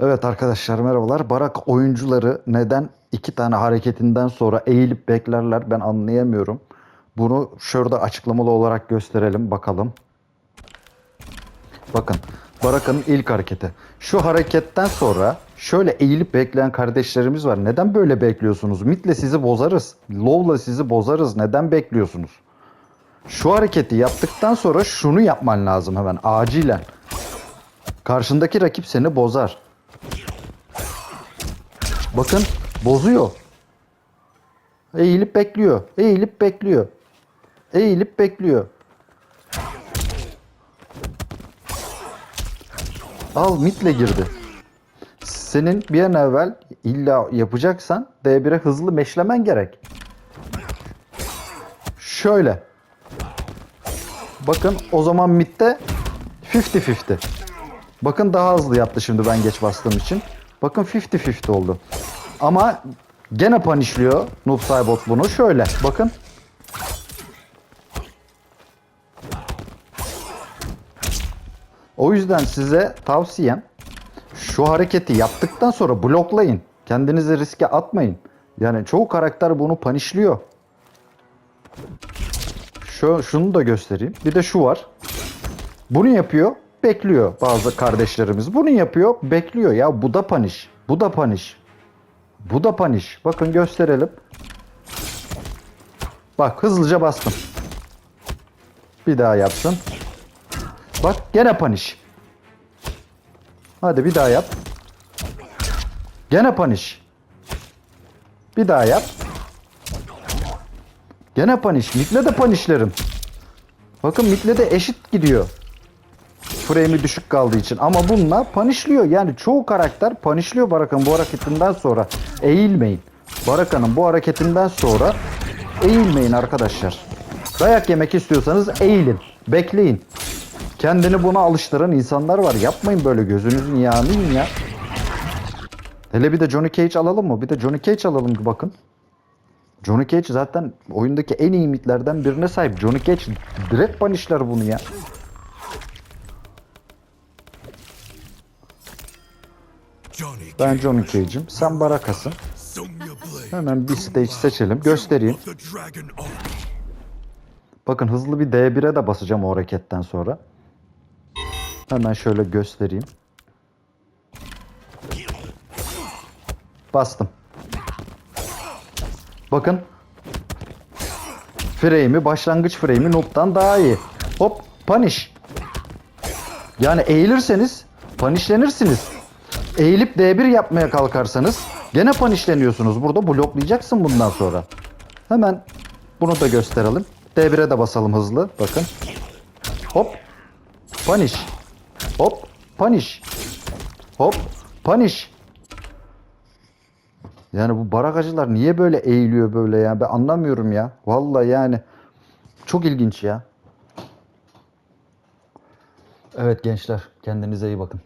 Evet arkadaşlar merhabalar. Barak oyuncuları neden iki tane hareketinden sonra eğilip beklerler ben anlayamıyorum. Bunu şurada açıklamalı olarak gösterelim bakalım. Bakın Barak'ın ilk hareketi. Şu hareketten sonra şöyle eğilip bekleyen kardeşlerimiz var. Neden böyle bekliyorsunuz? Mid'le sizi bozarız. Low'la sizi bozarız. Neden bekliyorsunuz? Şu hareketi yaptıktan sonra şunu yapman lazım hemen acilen. Karşındaki rakip seni bozar. Bakın bozuyor. Eğilip bekliyor. Eğilip bekliyor. Eğilip bekliyor. Al mitle girdi. Senin bir an evvel illa yapacaksan D1'e hızlı meşlemen gerek. Şöyle. Bakın o zaman midde 50-50. Bakın daha hızlı yaptı şimdi ben geç bastığım için. Bakın 50-50 oldu. Ama gene punishliyor Noob Saibot bunu. Şöyle bakın. O yüzden size tavsiyem şu hareketi yaptıktan sonra bloklayın. Kendinizi riske atmayın. Yani çoğu karakter bunu punishliyor. Şu, şunu da göstereyim. Bir de şu var. Bunu yapıyor, bekliyor bazı kardeşlerimiz. Bunu yapıyor, bekliyor. Ya bu da paniş. Bu da paniş. Bu da paniş. Bakın gösterelim. Bak hızlıca bastım. Bir daha yapsın. Bak gene paniş. Hadi bir daha yap. Gene paniş. Bir daha yap. Gene paniş. Mitle de panişlerim. Bakın mitle de eşit gidiyor. Frame'i düşük kaldığı için. Ama bununla panişliyor. Yani çoğu karakter panişliyor Baraka'nın bu hareketinden sonra. Eğilmeyin. Baraka'nın bu hareketinden sonra eğilmeyin arkadaşlar. Dayak yemek istiyorsanız eğilin. Bekleyin. Kendini buna alıştıran insanlar var. Yapmayın böyle gözünüzün yağını ya. Hele bir de Johnny Cage alalım mı? Bir de Johnny Cage alalım bir bakın. Johnny Cage zaten oyundaki en iyi mitlerden birine sahip. Johnny Cage direkt banişler bunu ya. Ben Johnny Cage'im. Sen Barakas'ın. Hemen bir stage seçelim. Göstereyim. Bakın hızlı bir D1'e de basacağım o hareketten sonra. Hemen şöyle göstereyim. Bastım. Bakın. Frame'i, başlangıç frame'i Noob'dan daha iyi. Hop, punish. Yani eğilirseniz punishlenirsiniz. Eğilip D1 yapmaya kalkarsanız gene punishleniyorsunuz. Burada bloklayacaksın bundan sonra. Hemen bunu da gösterelim. D1'e de basalım hızlı. Bakın. Hop. Punish. Hop. Punish. Hop. Punish. Yani bu barakacılar niye böyle eğiliyor böyle ya? Ben anlamıyorum ya. Vallahi yani. Çok ilginç ya. Evet gençler kendinize iyi bakın.